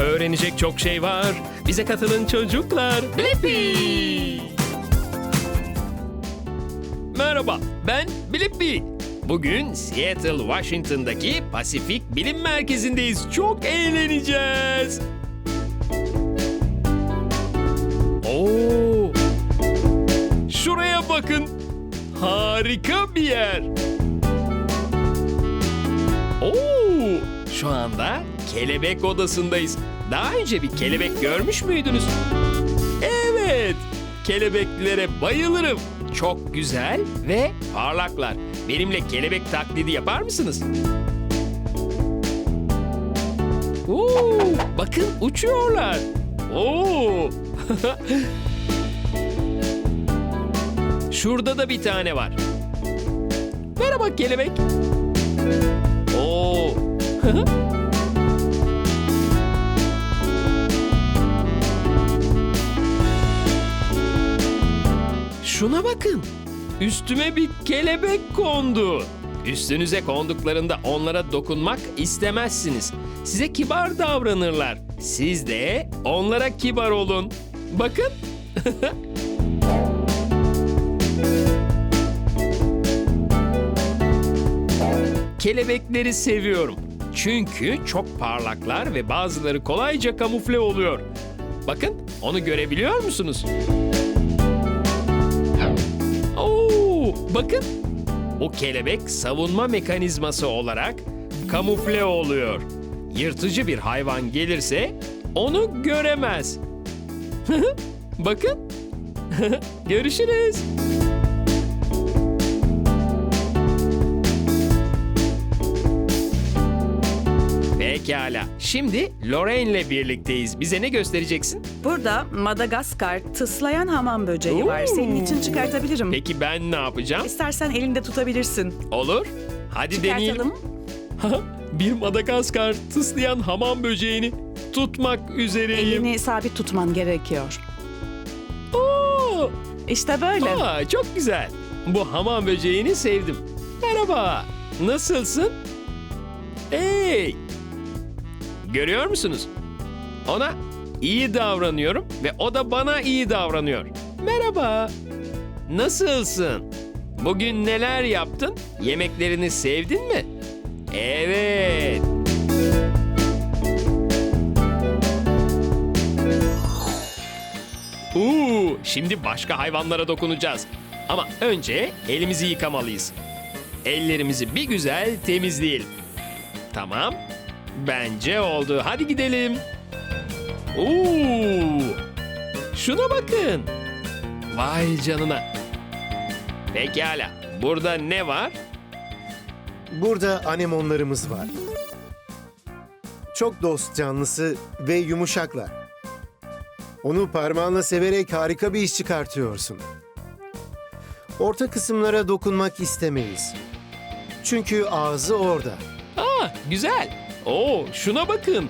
Öğrenecek çok şey var. Bize katılın çocuklar. Blippi! Merhaba, ben Blippi. Bugün Seattle, Washington'daki Pasifik Bilim Merkezi'ndeyiz. Çok eğleneceğiz. Oo! Şuraya bakın. Harika bir yer. Oo! Şu anda kelebek odasındayız. Daha önce bir kelebek görmüş müydünüz? Evet. Kelebeklere bayılırım. Çok güzel ve parlaklar. Benimle kelebek taklidi yapar mısınız? Oo, bakın uçuyorlar. Oo. Şurada da bir tane var. Merhaba kelebek. Oo. Şuna bakın. Üstüme bir kelebek kondu. Üstünüze konduklarında onlara dokunmak istemezsiniz. Size kibar davranırlar. Siz de onlara kibar olun. Bakın. Kelebekleri seviyorum. Çünkü çok parlaklar ve bazıları kolayca kamufle oluyor. Bakın, onu görebiliyor musunuz? Bakın. O kelebek savunma mekanizması olarak kamufle oluyor. Yırtıcı bir hayvan gelirse onu göremez. bakın. Görüşürüz. Pekala. Şimdi Lorraine'le birlikteyiz. Bize ne göstereceksin? Burada Madagaskar tıslayan hamam böceği var. Senin için çıkartabilirim. Peki ben ne yapacağım? İstersen elinde tutabilirsin. Olur. Hadi deneyelim. Çıkartalım. bir Madagaskar tıslayan hamam böceğini tutmak üzereyim. Elini sabit tutman gerekiyor. Oo! İşte böyle. Aa, çok güzel. Bu hamam böceğini sevdim. Merhaba. Nasılsın? Hey! Görüyor musunuz? Ona iyi davranıyorum ve o da bana iyi davranıyor. Merhaba. Nasılsın? Bugün neler yaptın? Yemeklerini sevdin mi? Evet. Uuu, şimdi başka hayvanlara dokunacağız. Ama önce elimizi yıkamalıyız. Ellerimizi bir güzel temizleyelim. Tamam. Bence oldu. Hadi gidelim. Uuu. Şuna bakın. Vay canına. Pekala. Burada ne var? Burada anemonlarımız var. Çok dost canlısı ve yumuşaklar. Onu parmağınla severek harika bir iş çıkartıyorsun. Orta kısımlara dokunmak istemeyiz. Çünkü ağzı orada. Aa, güzel. Oo, şuna bakın.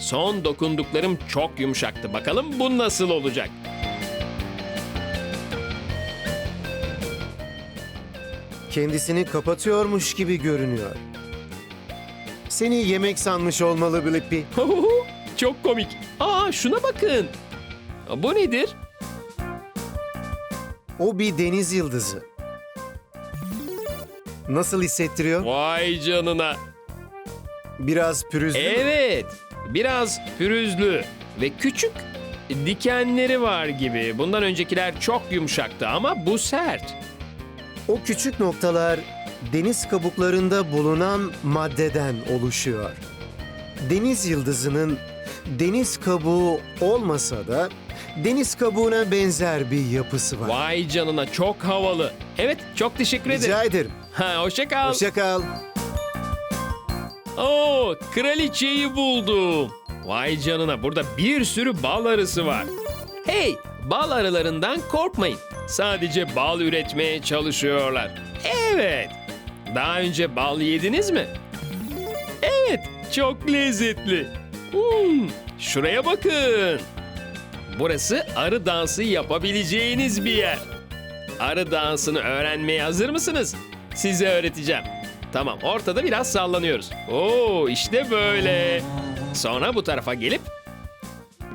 Son dokunduklarım çok yumuşaktı. Bakalım bu nasıl olacak? Kendisini kapatıyormuş gibi görünüyor. Seni yemek sanmış olmalı Blippi. Çok komik. Aa şuna bakın. Bu nedir? O bir deniz yıldızı. Nasıl hissettiriyor? Vay canına. Biraz pürüzlü mü? Evet. Biraz pürüzlü ve küçük dikenleri var gibi. Bundan öncekiler çok yumuşaktı ama bu sert. O küçük noktalar deniz kabuklarında bulunan maddeden oluşuyor. Deniz yıldızının deniz kabuğu olmasa da deniz kabuğuna benzer bir yapısı var. Vay canına çok havalı. Evet çok teşekkür ederim. Rica ederim. Ha, hoşça kal. Hoşça kal. Oo, kraliçeyi buldum. Vay canına burada bir sürü bal arısı var. Hey, bal arılarından korkmayın. Sadece bal üretmeye çalışıyorlar. Evet. Daha önce bal yediniz mi? Evet, çok lezzetli. Hmm, şuraya bakın. Burası arı dansı yapabileceğiniz bir yer. Arı dansını öğrenmeye hazır mısınız? Size öğreteceğim. Tamam, ortada biraz sallanıyoruz. Oo, işte böyle. Sonra bu tarafa gelip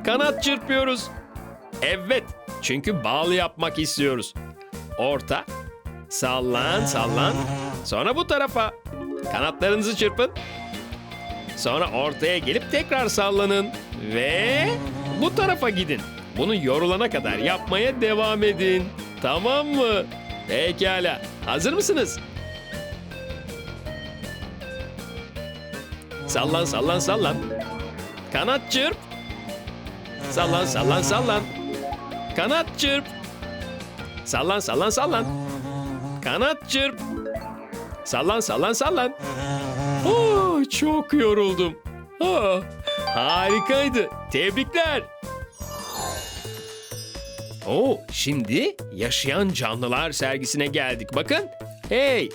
kanat çırpıyoruz. Evet, çünkü bağlı yapmak istiyoruz. Orta, sallan, sallan. Sonra bu tarafa. Kanatlarınızı çırpın. Sonra ortaya gelip tekrar sallanın. Ve bu tarafa gidin. Bunu yorulana kadar yapmaya devam edin. Tamam mı? Pekala. Hazır mısınız? Sallan sallan sallan. Kanat çırp. Sallan sallan sallan. Kanat çırp. Sallan sallan sallan. Kanat çırp. Sallan sallan sallan. Oo, çok yoruldum. Aa, harikaydı. Tebrikler. Oo, şimdi yaşayan canlılar sergisine geldik. Bakın. Hey,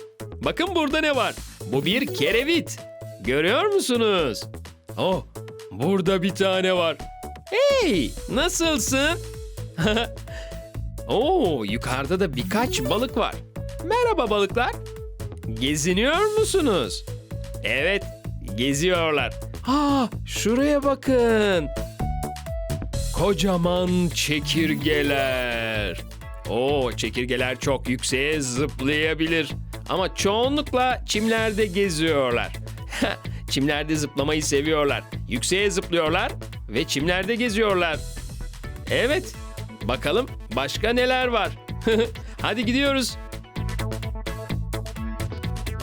bakın burada ne var? Bu bir kerevit. Görüyor musunuz? Oh, burada bir tane var. Hey, nasılsın? Oo, yukarıda da birkaç balık var. Merhaba balıklar. Geziniyor musunuz? Evet, geziyorlar. Ha, şuraya bakın. Kocaman çekirgeler. Oo, çekirgeler çok yükseğe zıplayabilir. Ama çoğunlukla çimlerde geziyorlar. çimlerde zıplamayı seviyorlar. Yükseğe zıplıyorlar ve çimlerde geziyorlar. Evet, bakalım başka neler var. Hadi gidiyoruz.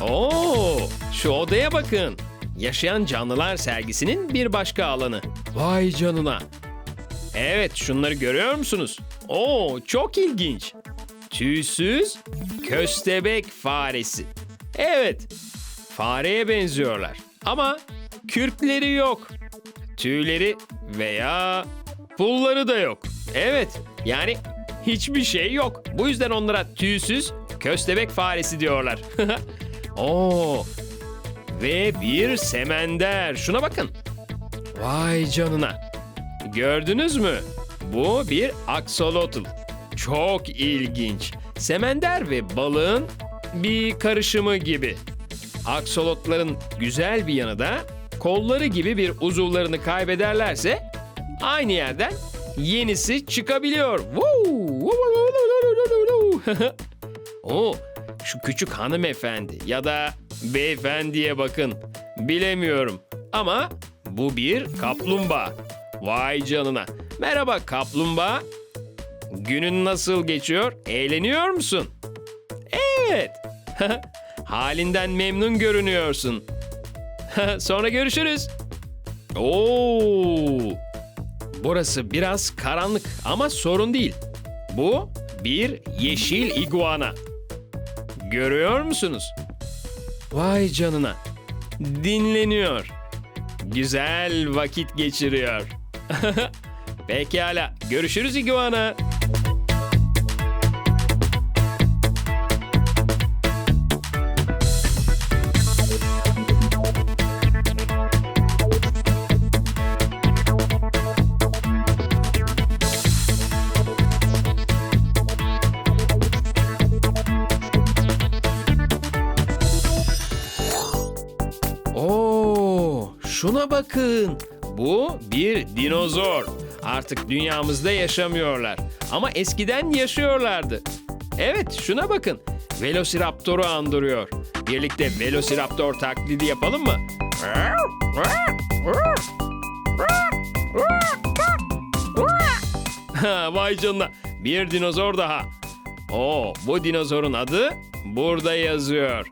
Oo, şu odaya bakın. Yaşayan canlılar sergisinin bir başka alanı. Vay canına. Evet, şunları görüyor musunuz? Oo, çok ilginç. Tüysüz köstebek faresi. Evet, fareye benziyorlar. Ama kürkleri yok. Tüyleri veya pulları da yok. Evet, yani hiçbir şey yok. Bu yüzden onlara tüysüz köstebek faresi diyorlar. Oo, ve bir semender. Şuna bakın. Vay canına. Gördünüz mü? Bu bir axolotl. Çok ilginç. Semender ve balığın bir karışımı gibi. Aksolotların güzel bir yanı da kolları gibi bir uzuvlarını kaybederlerse aynı yerden yenisi çıkabiliyor. Oo, şu küçük hanımefendi ya da beyefendiye bakın. Bilemiyorum ama bu bir kaplumbağa. Vay canına. Merhaba kaplumbağa. Günün nasıl geçiyor? Eğleniyor musun? Evet. Halinden memnun görünüyorsun. Sonra görüşürüz. Oo! Burası biraz karanlık ama sorun değil. Bu bir yeşil iguana. Görüyor musunuz? Vay canına. Dinleniyor. Güzel vakit geçiriyor. Pekala. Görüşürüz iguana. Şuna bakın. Bu bir dinozor. Artık dünyamızda yaşamıyorlar. Ama eskiden yaşıyorlardı. Evet, şuna bakın. Velociraptor'u andırıyor. Birlikte Velociraptor taklidi yapalım mı? Vay canına. Bir dinozor daha. Oo, bu dinozorun adı burada yazıyor.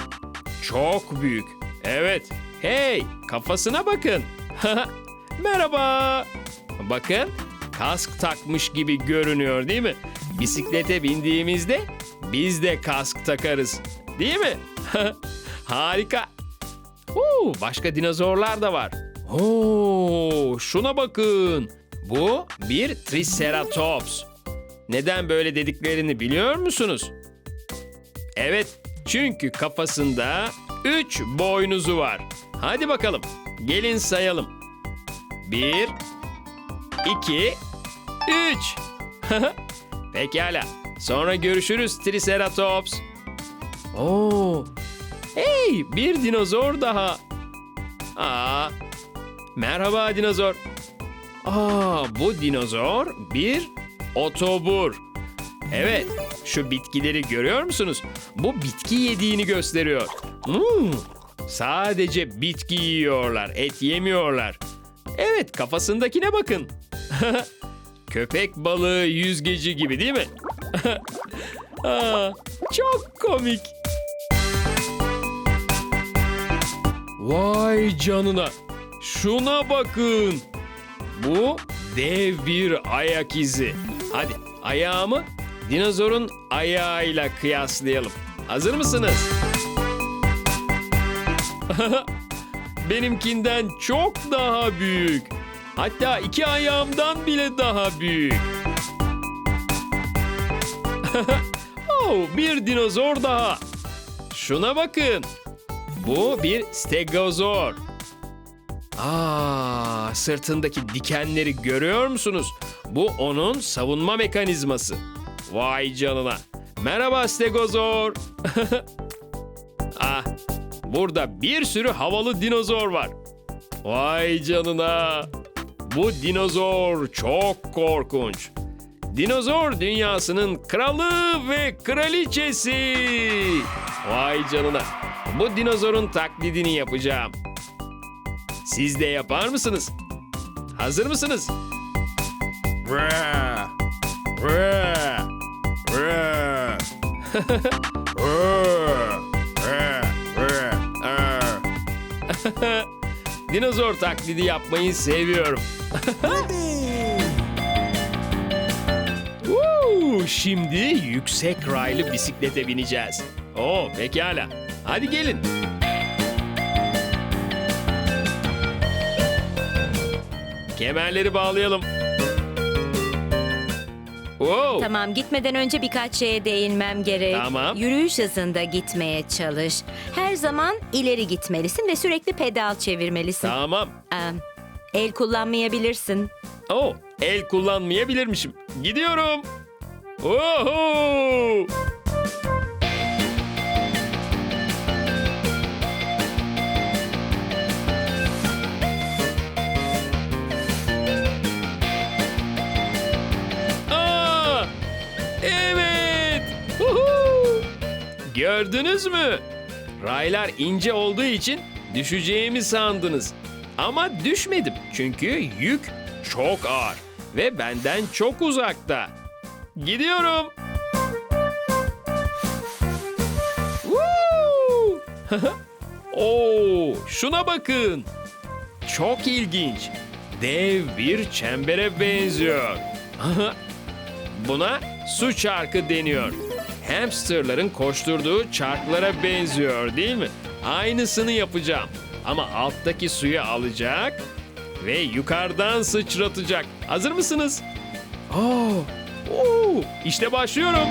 Çok büyük. Evet. Hey, kafasına bakın. Merhaba. Bakın, kask takmış gibi görünüyor değil mi? Bisiklete bindiğimizde biz de kask takarız. Değil mi? Harika. Oo, başka dinozorlar da var. Oo, şuna bakın. Bu bir Triceratops. Neden böyle dediklerini biliyor musunuz? Evet, çünkü kafasında üç boynuzu var. Hadi bakalım, gelin sayalım. Bir, iki, üç. Pekala, sonra görüşürüz Triceratops. Oo, hey, bir dinozor daha. Aa, merhaba dinozor. Aa, bu dinozor bir otobur. Evet, şu bitkileri görüyor musunuz? Bu bitki yediğini gösteriyor. Hmm, sadece bitki yiyorlar, et yemiyorlar. Evet, kafasındakine bakın. Köpek balığı yüzgeci gibi değil mi? Aa, çok komik. Vay canına. Şuna bakın. Bu dev bir ayak izi. Hadi ayağımı dinozorun ayağıyla kıyaslayalım. Hazır mısınız? Benimkinden çok daha büyük. Hatta iki ayağımdan bile daha büyük. oh, bir dinozor daha. Şuna bakın. Bu bir stegozor. Aa, sırtındaki dikenleri görüyor musunuz? Bu onun savunma mekanizması. Vay canına. Merhaba stegozor. burada bir sürü havalı dinozor var. Vay canına. Bu dinozor çok korkunç. Dinozor dünyasının kralı ve kraliçesi. Vay canına. Bu dinozorun taklidini yapacağım. Siz de yapar mısınız? Hazır mısınız? Rah! Rah! Rah! Rah! Dinozor taklidi yapmayı seviyorum. Woo! Şimdi yüksek raylı bisiklete bineceğiz. Oo pekala. Hadi gelin. Kemerleri bağlayalım. Wow. Tamam gitmeden önce birkaç şeye değinmem gerek. Tamam. Yürüyüş hızında gitmeye çalış. Her zaman ileri gitmelisin ve sürekli pedal çevirmelisin. Tamam. Aa, el kullanmayabilirsin. Oh, el kullanmayabilirmişim. Gidiyorum. Oho! Gördünüz mü? Raylar ince olduğu için düşeceğimi sandınız. Ama düşmedim çünkü yük çok ağır ve benden çok uzakta. Gidiyorum. Oo, şuna bakın. Çok ilginç. Dev bir çembere benziyor. Buna su çarkı deniyor. Hamsterların koşturduğu çarklara benziyor değil mi? Aynısını yapacağım. Ama alttaki suyu alacak ve yukarıdan sıçratacak. Hazır mısınız? Oo, oo, işte başlıyorum.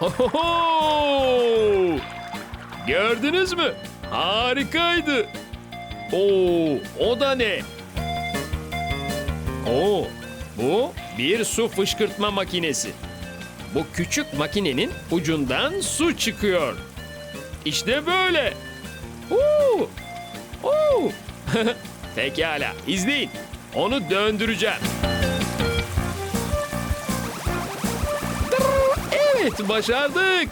Ohoho! Gördünüz mü? Harikaydı. Oo, o da ne? Oo, bu bir su fışkırtma makinesi. Bu küçük makinenin ucundan su çıkıyor. İşte böyle. Oo! Oo! Pekala, izleyin. Onu döndüreceğim. Evet, başardık.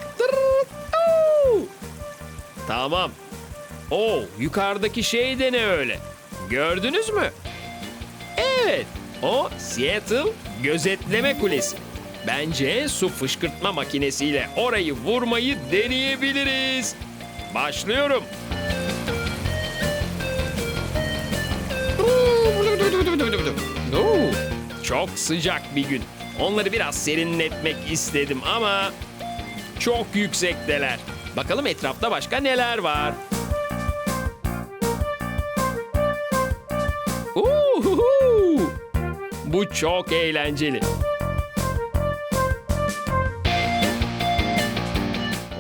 Tamam. Oo, yukarıdaki şey de ne öyle? Gördünüz mü? Evet, o Seattle gözetleme kulesi. Bence su fışkırtma makinesiyle orayı vurmayı deneyebiliriz. Başlıyorum. Çok sıcak bir gün. Onları biraz serinletmek istedim ama çok yüksekteler. Bakalım etrafta başka neler var. Uhuhu! Bu çok eğlenceli.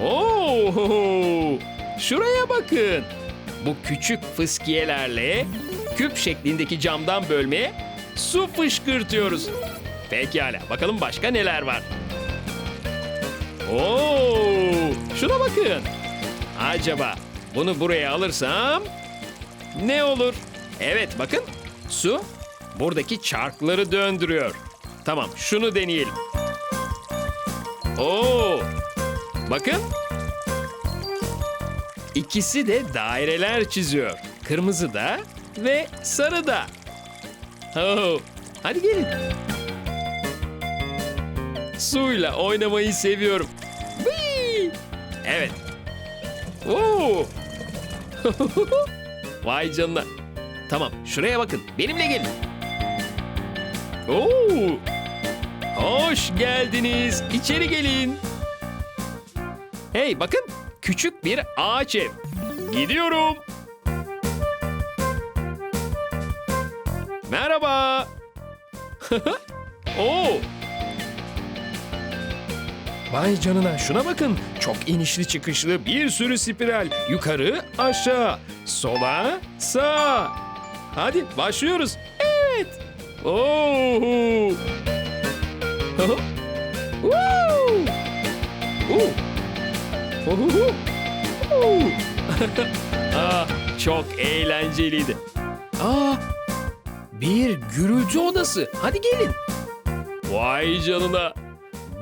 Oo! Şuraya bakın. Bu küçük fıskiyelerle küp şeklindeki camdan bölmeye su fışkırtıyoruz. Pekala, bakalım başka neler var. Oo, şuna bakın. Acaba bunu buraya alırsam ne olur? Evet bakın su buradaki çarkları döndürüyor. Tamam şunu deneyelim. Oo, bakın. İkisi de daireler çiziyor. Kırmızı da ve sarı da. Oo, hadi gelin. Suyla oynamayı seviyorum. Evet. Oo. Vay canına. Tamam, şuraya bakın. Benimle gelin. Oo. Hoş geldiniz. İçeri gelin. Hey bakın, küçük bir ağaç ev. Gidiyorum. Merhaba. Oo. Vay canına şuna bakın. Çok inişli çıkışlı bir sürü spiral. Yukarı aşağı. Sola sağ. Hadi başlıyoruz. Evet. Oo. Aa, çok eğlenceliydi. Aa, bir gürültü odası. Hadi gelin. Vay canına.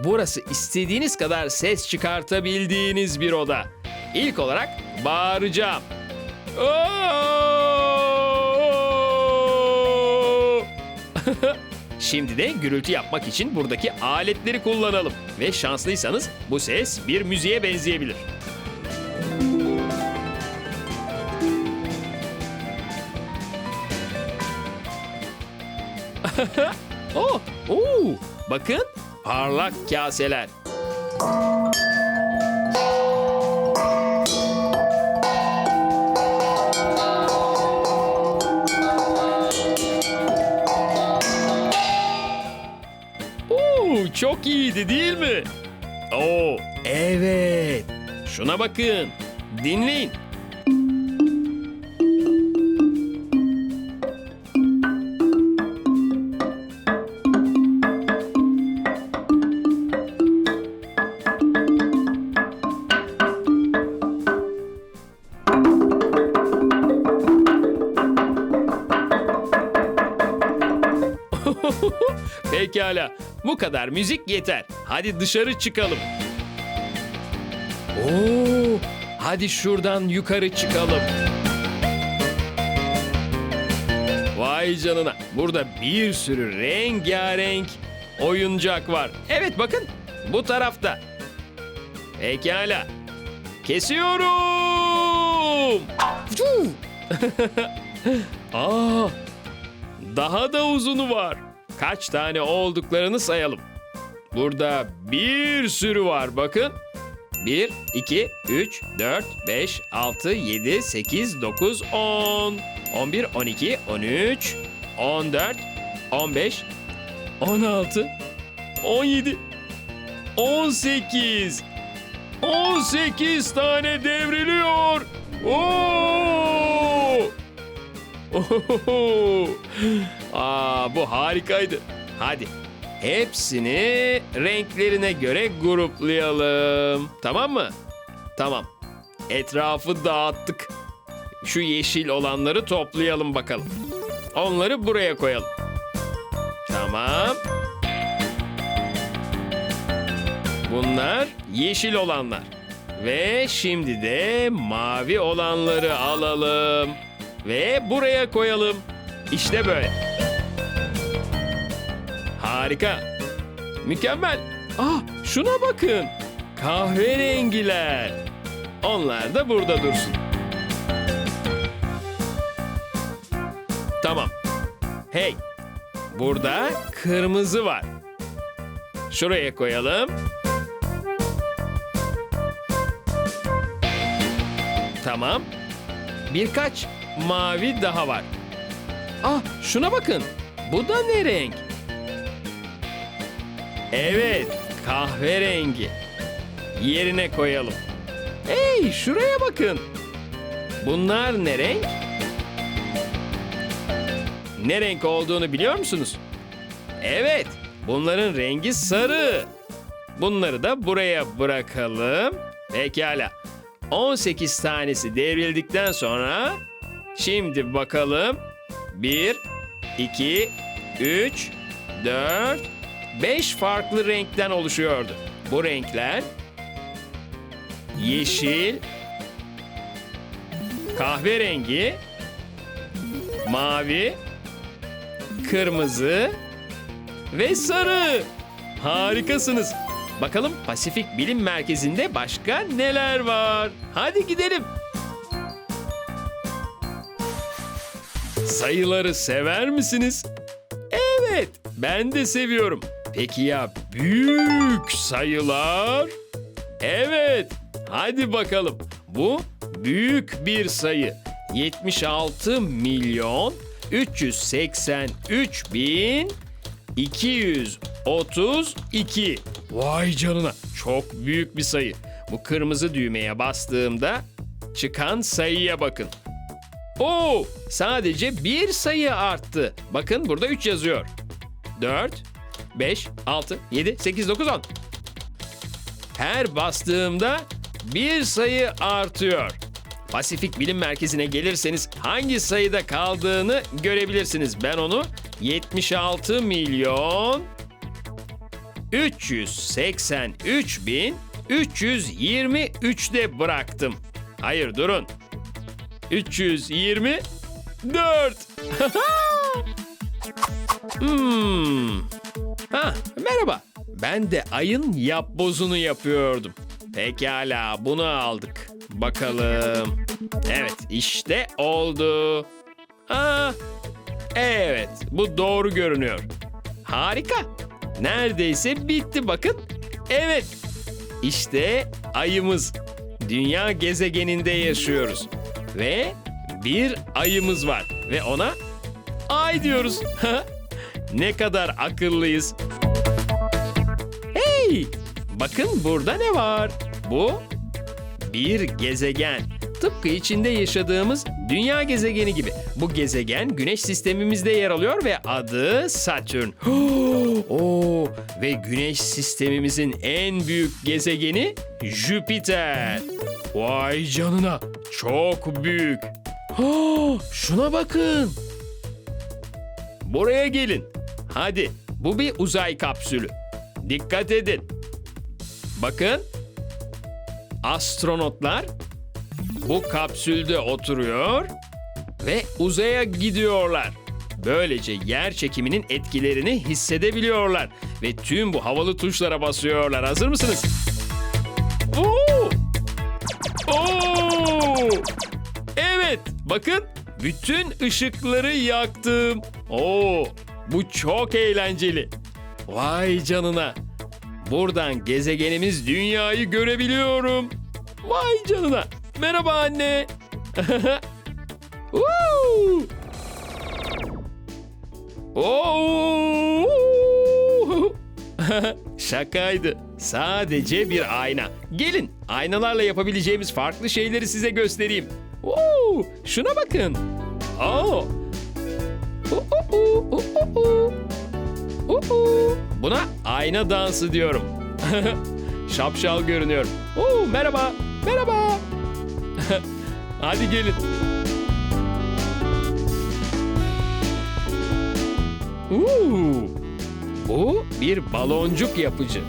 Burası istediğiniz kadar ses çıkartabildiğiniz bir oda. İlk olarak bağıracağım. Oo! Şimdi de gürültü yapmak için buradaki aletleri kullanalım. Ve şanslıysanız bu ses bir müziğe benzeyebilir. Oh, oo, bakın parlak kaseler. Çok iyiydi değil mi? Oo, evet. Şuna bakın. Dinleyin. Bu kadar müzik yeter. Hadi dışarı çıkalım. Oo, hadi şuradan yukarı çıkalım. Vay canına. Burada bir sürü rengarenk oyuncak var. Evet bakın bu tarafta. Pekala. Kesiyorum. Aa, daha da uzunu var. Kaç tane olduklarını sayalım. Burada bir sürü var bakın. 1, 2, 3, 4, 5, 6, 7, 8, 9, 10, 11, 12, 13, 14, 15, 16, 17, 18. 18 tane devriliyor. Oo! Ohoho! Aa, bu harikaydı. Hadi hepsini renklerine göre gruplayalım. Tamam mı? Tamam. Etrafı dağıttık. Şu yeşil olanları toplayalım bakalım. Onları buraya koyalım. Tamam. Bunlar yeşil olanlar. Ve şimdi de mavi olanları alalım. Ve buraya koyalım. İşte böyle. Harika. Mükemmel. Ah şuna bakın. Kahverengiler. Onlar da burada dursun. Tamam. Hey. Burada kırmızı var. Şuraya koyalım. Tamam. Birkaç mavi daha var. Ah şuna bakın. Bu da ne renk? Evet kahverengi. Yerine koyalım. Hey şuraya bakın. Bunlar ne renk? Ne renk olduğunu biliyor musunuz? Evet bunların rengi sarı. Bunları da buraya bırakalım. Pekala. 18 tanesi devrildikten sonra şimdi bakalım. 1, 2, 3, 4, 5 farklı renkten oluşuyordu. Bu renkler yeşil, kahverengi, mavi, kırmızı ve sarı. Harikasınız. Bakalım Pasifik Bilim Merkezi'nde başka neler var? Hadi gidelim. Sayıları sever misiniz? Evet, ben de seviyorum. Peki ya büyük sayılar? Evet, hadi bakalım. Bu büyük bir sayı. 76 milyon 383 bin 232. Vay canına, çok büyük bir sayı. Bu kırmızı düğmeye bastığımda çıkan sayıya bakın. Oo, sadece bir sayı arttı. Bakın burada 3 yazıyor. 4, 5, 6, 7, 8, 9, 10. Her bastığımda bir sayı artıyor. Pasifik Bilim Merkezi'ne gelirseniz hangi sayıda kaldığını görebilirsiniz. Ben onu 76 milyon 383 bin 323'te bıraktım. Hayır durun. 324. hmm. Ha, merhaba. Ben de ayın yapbozunu yapıyordum. Pekala bunu aldık. Bakalım. Evet işte oldu. Aa, evet bu doğru görünüyor. Harika. Neredeyse bitti bakın. Evet. İşte ayımız. Dünya gezegeninde yaşıyoruz. Ve bir ayımız var. Ve ona ay diyoruz. ne kadar akıllıyız. Hey! Bakın burada ne var? Bu bir gezegen. Tıpkı içinde yaşadığımız dünya gezegeni gibi. Bu gezegen güneş sistemimizde yer alıyor ve adı Satürn. Oo, ve güneş sistemimizin en büyük gezegeni Jüpiter. Vay canına çok büyük. Şuna bakın. Buraya gelin. Hadi bu bir uzay kapsülü. Dikkat edin. Bakın. Astronotlar bu kapsülde oturuyor ve uzaya gidiyorlar. Böylece yer çekiminin etkilerini hissedebiliyorlar ve tüm bu havalı tuşlara basıyorlar. Hazır mısınız? Oo! Oo! Evet, bakın bütün ışıkları yaktım. Oo, bu çok eğlenceli. Vay canına. Buradan gezegenimiz dünyayı görebiliyorum. Vay canına. Merhaba anne. Oo! Şakaydı. Sadece bir ayna. Gelin aynalarla yapabileceğimiz farklı şeyleri size göstereyim. Oo! Şuna bakın. Oo! Oo, oo, oo, oo. Buna ayna dansı diyorum. Şapşal görünüyorum. Oo, merhaba, merhaba. Hadi gelin. Oo, bu bir baloncuk yapıcı.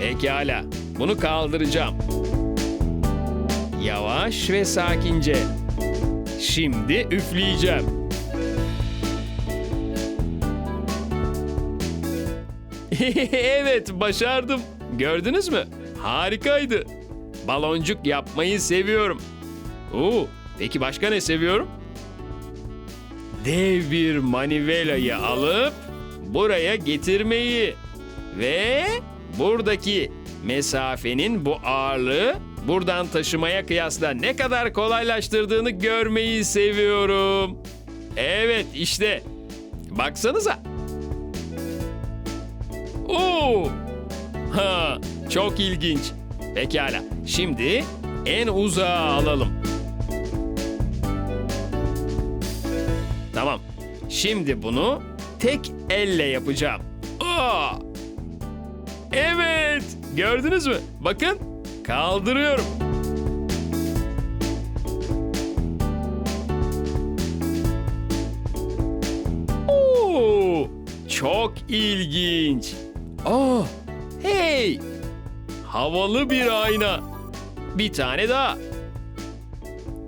Pekala, bunu kaldıracağım. Yavaş ve sakince. Şimdi üfleyeceğim. evet, başardım. Gördünüz mü? Harikaydı. Baloncuk yapmayı seviyorum. Oo, peki başka ne seviyorum? Dev bir manivelayı alıp buraya getirmeyi ve buradaki mesafenin bu ağırlığı buradan taşımaya kıyasla ne kadar kolaylaştırdığını görmeyi seviyorum. Evet işte. Baksanıza. Oo! Ha, çok ilginç. Pekala. Şimdi en uzağa alalım. Tamam. Şimdi bunu tek elle yapacağım. Aa! Evet, Gördünüz mü? Bakın kaldırıyorum. Oo, çok ilginç. Oh, hey! Havalı bir ayna. Bir tane daha.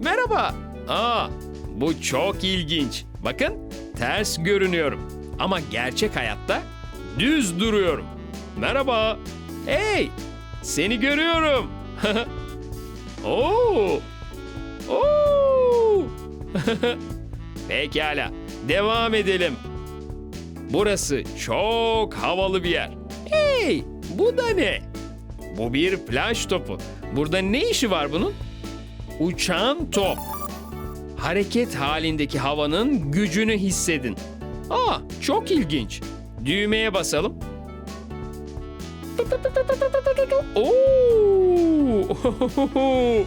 Merhaba. Aa, bu çok ilginç. Bakın, ters görünüyorum. Ama gerçek hayatta düz duruyorum. Merhaba. Hey, seni görüyorum. Oo. Oo. Pekala, devam edelim. Burası çok havalı bir yer. Hey, bu da ne? Bu bir plaj topu. Burada ne işi var bunun? Uçan top. Hareket halindeki havanın gücünü hissedin. Aa, çok ilginç. Düğmeye basalım. Oo!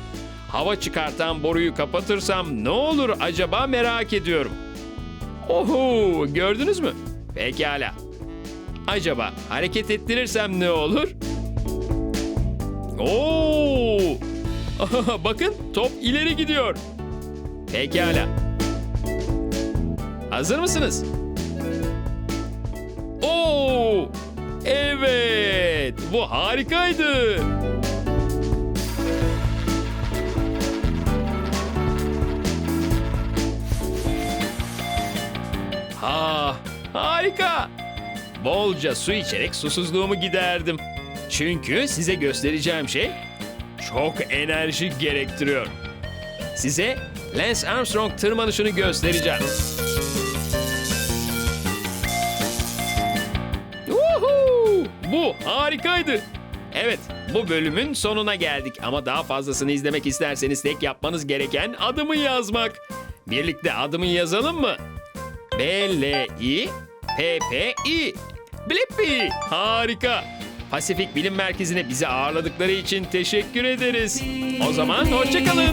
Hava çıkartan boruyu kapatırsam ne olur acaba merak ediyorum. Oho, gördünüz mü? Pekala. Acaba hareket ettirirsem ne olur? Oo! Bakın top ileri gidiyor. Pekala. Hazır mısınız? Oo! Evet, bu harikaydı. Ha, harika. Bolca su içerek susuzluğumu giderdim. Çünkü size göstereceğim şey çok enerji gerektiriyor. Size Lance Armstrong tırmanışını göstereceğim. Harikaydı. Evet, bu bölümün sonuna geldik ama daha fazlasını izlemek isterseniz tek yapmanız gereken adımı yazmak. Birlikte adımı yazalım mı? B-L-I P-P-I Blippi! Harika! Pasifik Bilim Merkezi'ne bizi ağırladıkları için teşekkür ederiz. O zaman hoşçakalın.